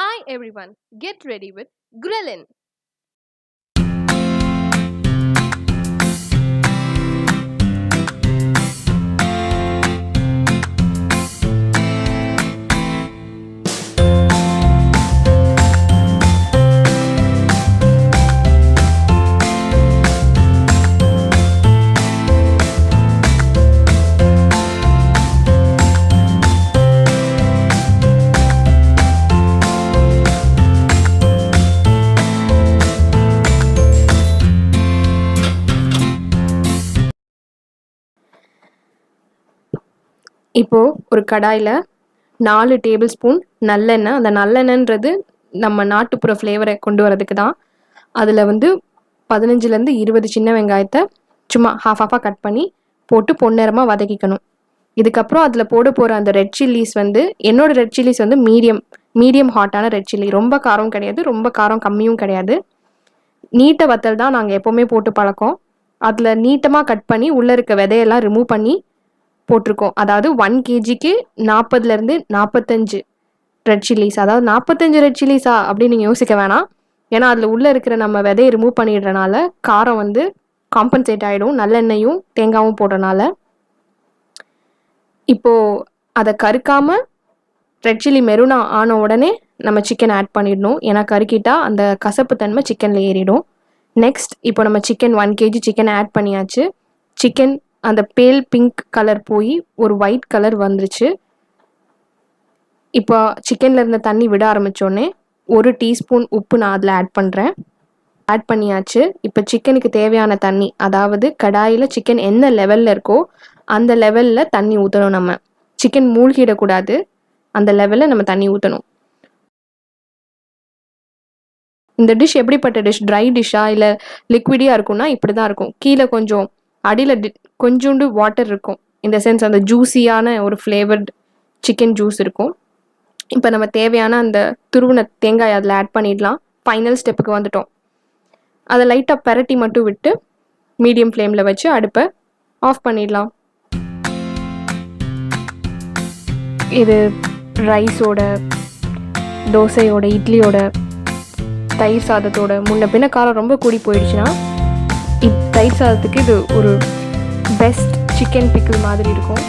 Hi everyone, get ready with Grillin. இப்போது ஒரு கடாயில் நாலு டேபிள் ஸ்பூன் நல்லெண்ணெய். அந்த நல்லெண்ணெய்ன்றது நம்ம நாட்டுப்புற ஃப்ளேவரை கொண்டு வரதுக்கு தான். அதில் வந்து பதினஞ்சுலேருந்து இருபது சின்ன வெங்காயத்தை சும்மா ஹாஃப் ஹாஃபாக கட் பண்ணி போட்டு பொன்னிறமாக வதக்கிக்கணும். இதுக்கப்புறம் அதில் போட போகிற அந்த ரெட் சில்லிஸ் வந்து என்னோடய ரெட் சில்லிஸ் வந்து மீடியம் மீடியம் ஹாட்டான ரெட் சில்லி ரொம்ப காரம் கிடையாது ரொம்ப காரம் கம்மியும் கிடையாது. நீட்ட வத்தல் தான் நாங்கள் எப்போவுமே போட்டு பழக்கம். அதில் நீட்டமாக கட் பண்ணி உள்ளே இருக்க விதையெல்லாம் ரிமூவ் பண்ணி போட்டிருக்கோம். அதாவது ஒன் கேஜிக்கு நாற்பதுலேருந்து நாற்பத்தஞ்சு ரெட் சில்லிஸ் அதாவது நாற்பத்தஞ்சு ரெட் சில்லிஸா அப்படின்னு நீங்கள் யோசிக்க வேணாம். ஏன்னா அதில் உள்ளே இருக்கிற நம்ம விதையை ரிமூவ் பண்ணிடுறனால காரம் வந்து காம்பன்சேட் ஆகிடும் நல்லெண்ணெயும் தேங்காயும் போடுறனால. இப்போது அதை கருக்காமல் ரெட் சில்லி மெருனா ஆன உடனே நம்ம சிக்கன் ஆட் பண்ணிடணும். ஏன்னா கருக்கிட்டா அந்த கசப்பு தன்மை சிக்கனில் ஏறிடும். நெக்ஸ்ட் இப்போ நம்ம chicken one kg chicken add பண்ணியாச்சு. சிக்கன் அந்த பேல் பிங்க் கலர் போய் ஒரு ஒயிட் கலர் வந்துருச்சு. இப்போ சிக்கனில் இருந்த தண்ணி விட ஆரம்பித்தோடனே ஒரு டீஸ்பூன் உப்பு நான் அதில் ஆட் பண்ணுறேன் ஆட் பண்ணியாச்சு. இப்போ சிக்கனுக்கு தேவையான தண்ணி அதாவது கடாயில் சிக்கன் என்ன லெவலில் இருக்கோ அந்த லெவலில் தண்ணி ஊற்றணும் நம்ம. சிக்கன் மூழ்கிடக்கூடாது. அந்த லெவலில் நம்ம தண்ணி ஊற்றணும் இந்த டிஷ் எப்படிப்பட்ட டிஷ் ட்ரை டிஷ்ஷாக இல்லை லிக்விடியாக இருக்கும்னா இப்படி தான் இருக்கும். கீழே கொஞ்சம் அடியில் டி கொஞ்சோண்டு வாட்டர் இருக்கும். இந்த சென்ஸ் அந்த ஜூஸியான ஒரு ஃப்ளேவர்ட் சிக்கன் ஜூஸ் இருக்கும். இப்போ நம்ம தேவையான அந்த துருவின தேங்காய் அதில் ஆட் பண்ணிடலாம். ஃபைனல் ஸ்டெப்புக்கு வந்துட்டோம். அதை லைட்டாக பெரட்டி மட்டும் விட்டு மீடியம் ஃப்ளேமில் வச்சு அடுப்பை ஆஃப் பண்ணிடலாம். இது ரைஸோட தோசையோட இட்லியோட தயிர் சாதத்தோட முன்ன பின்ன காரம் ரொம்ப கூடி போயிடுச்சுன்னா தயிர் சாதத்துக்கு இது ஒரு பெஸ்ட் சிக்கன் பிக்கிள் மாதிரி இருக்கும்.